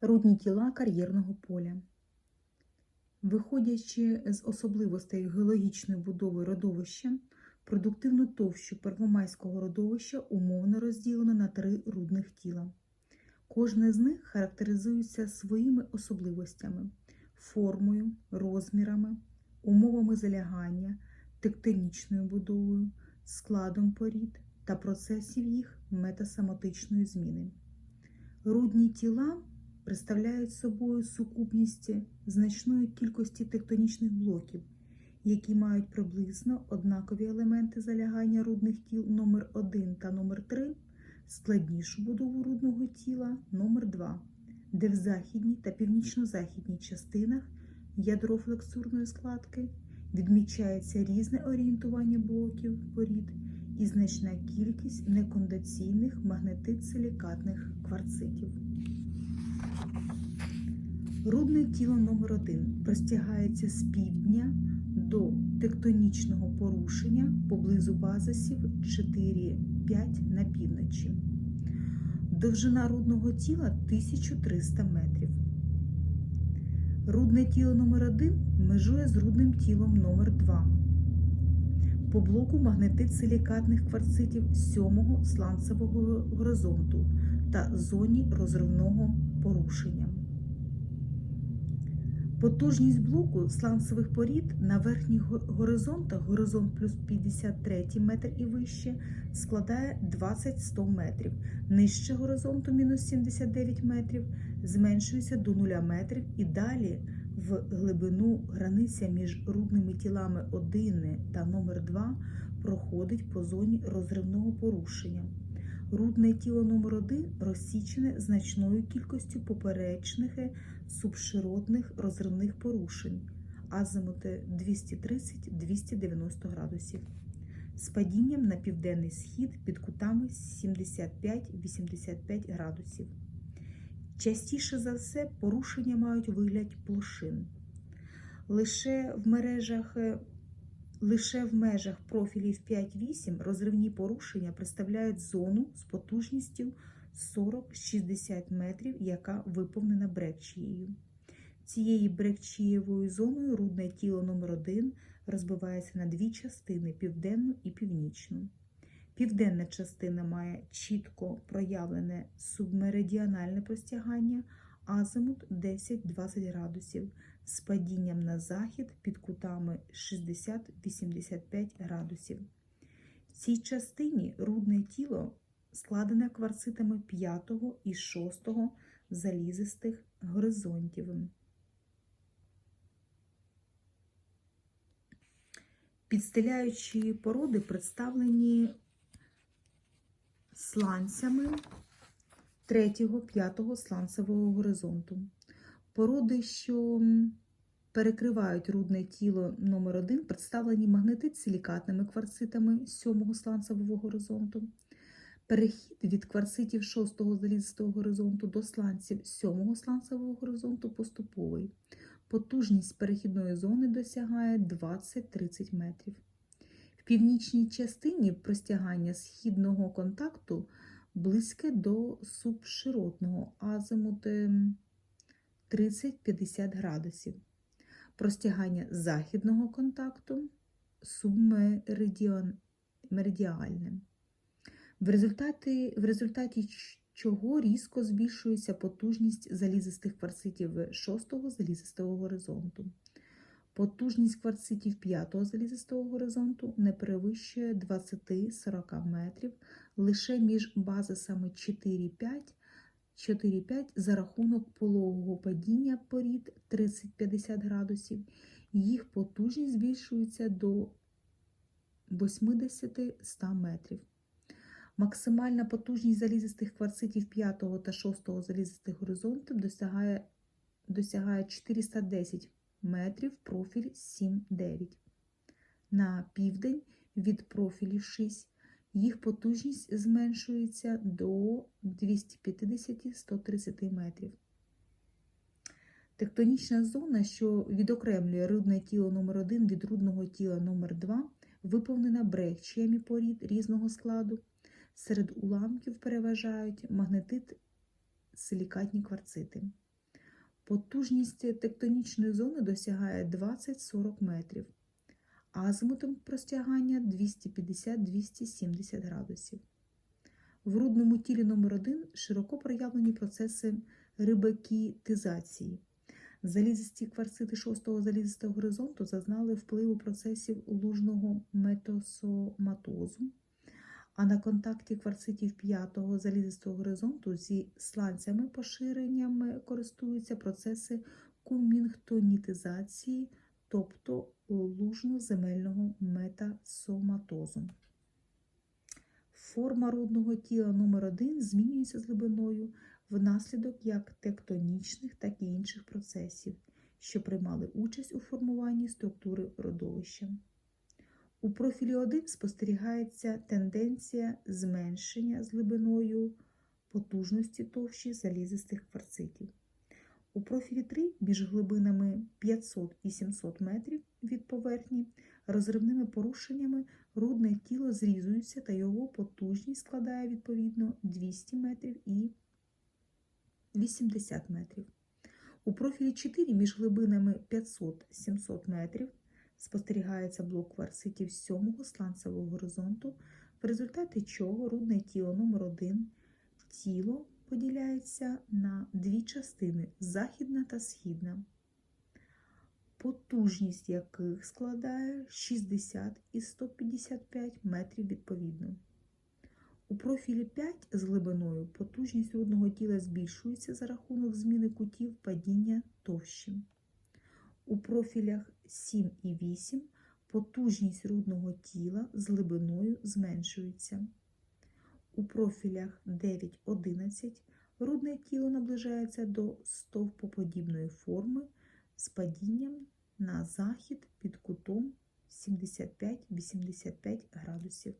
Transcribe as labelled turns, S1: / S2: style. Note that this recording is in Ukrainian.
S1: Рудні тіла кар'єрного поля. Виходячи з особливостей геологічної будови родовища, продуктивну товщу первомайського родовища умовно розділено на три рудних тіла. Кожне з них характеризується своїми особливостями, формою, розмірами, умовами залягання, тектонічною будовою, складом порід та процесів їх метасоматичної зміни. Рудні тіла представляють собою сукупність значної кількості тектонічних блоків, які мають приблизно однакові елементи залягання рудних тіл номер 1 та номер 3 складнішу будову рудного тіла номер 2 де в західній та північно-західній частинах ядро флексурної складки відмічається різне орієнтування блоків порід і значна кількість некондиційних магнетит-силікатних кварцитів. Рудне тіло номер 1 простягається з півдня до тектонічного порушення поблизу базисів 4-5 на півночі. Довжина рудного тіла 1300 метрів. Рудне тіло номер 1 межує з рудним тілом номер 2 по блоку магнетит-силікатних кварцитів 7-го сланцевого горизонту та зоні розривного порушення. Потужність блоку сланцевих порід на верхніх горизонтах горизонт плюс 53 метр і вище складає 20-100 метрів. Нижче горизонту мінус 79 метрів зменшується до 0 метрів і далі в глибину границя між рудними тілами 1 та номер 2 проходить по зоні розривного порушення. Рудне тіло номер 1 розсічене значною кількістю поперечних субширотних розривних порушень азимути 230-290 градусів з падінням на південний схід під кутами 75-85 градусів. Частіше за все порушення мають вигляд площин. Лише в мережах Лише в межах профілів 5-8 розривні порушення представляють зону з потужністю 40-60 метрів, яка виповнена брекчією. Цією брекчієвою зоною рудне тіло номер 1 розбивається на дві частини південну і північну. Південна частина має чітко проявлене субмеридіональне простягання азимут 10-20 градусів з падінням на захід під кутами 60-85 градусів. В цій частині рудне тіло складене кварцитами 5 і 6 залізистих горизонтів. Підстеляючі породи представлені сланцями 3-5 сланцевого горизонту. Породи, що перекривають рудне тіло номер 1 представлені магнетит-силікатними кварцитами 7-го сланцевого горизонту. Перехід від кварцитів 6-го залізистого горизонту до сланців 7-го сланцевого горизонту поступовий. Потужність перехідної зони досягає 20-30 метрів. В північній частині простягання східного контакту близьке до субширотного азимути 30-50 градусів. Простягання західного контакту субмеридіальне. В результаті, в результаті чого різко збільшується потужність залізистих кварцитів 6-го залізистого горизонту. Потужність кварцитів 5-го залізистого горизонту не перевищує 20-40 метрів лише між базисами 4-5 4,5 за рахунок пологового падіння порід 30-50 градусів, їх потужність збільшується до 80-100 метрів. Максимальна потужність залізистих кварцитів 5 та 6 залізистих горизонтів досягає, досягає 410 метрів профіль 7-9. На південь від профілів 6 їх потужність зменшується до 250-130 метрів. Тектонічна зона, що відокремлює рудне тіло номер 1 від рудного тіла номер 2 виповнена брехчіями порід різного складу. Серед уламків переважають магнетит силікатні кварцити. Потужність тектонічної зони досягає 20-40 метрів, азимутом простягання 250-270 градусів. В рудному тілі номер 1 широко проявлені процеси рибакітизації. Залізисті кварцити 6-го залізистого горизонту зазнали впливу процесів лужного метасоматозу, а на контакті кварцитів 5-го залізистого горизонту зі сланцями поширеннями користуються процеси кумінгтонітизації, тобто лужно-земельного метасоматозу. Форма рудного тіла номер 1 змінюється з глибиною внаслідок як тектонічних, так і інших процесів, що приймали участь у формуванні структури родовища. У профілі 1 спостерігається тенденція зменшення з глибиною потужності товщі залізистих кварцитів. У профілі 3 між глибинами 500 і 700 метрів від поверхні розривними порушеннями рудне тіло зрізується та його потужність складає відповідно 200 метрів і 80 метрів. У профілі 4 між глибинами 500-700 метрів спостерігається блок кварцитів 7-го сланцевого горизонту, в результаті чого рудне тіло номер 1 тіло поділяється на дві частини західна та східна, потужність яких складає 60 і 155 метрів відповідно. У профілі 5 з глибиною потужність рудного тіла збільшується за рахунок зміни кутів падіння товщі. У профілях 7 і 8 потужність рудного тіла з глибиною зменшується. У профілях 9-11 рудне тіло наближається до стовпоподібної форми з падінням на захід під кутом 75-85 градусів.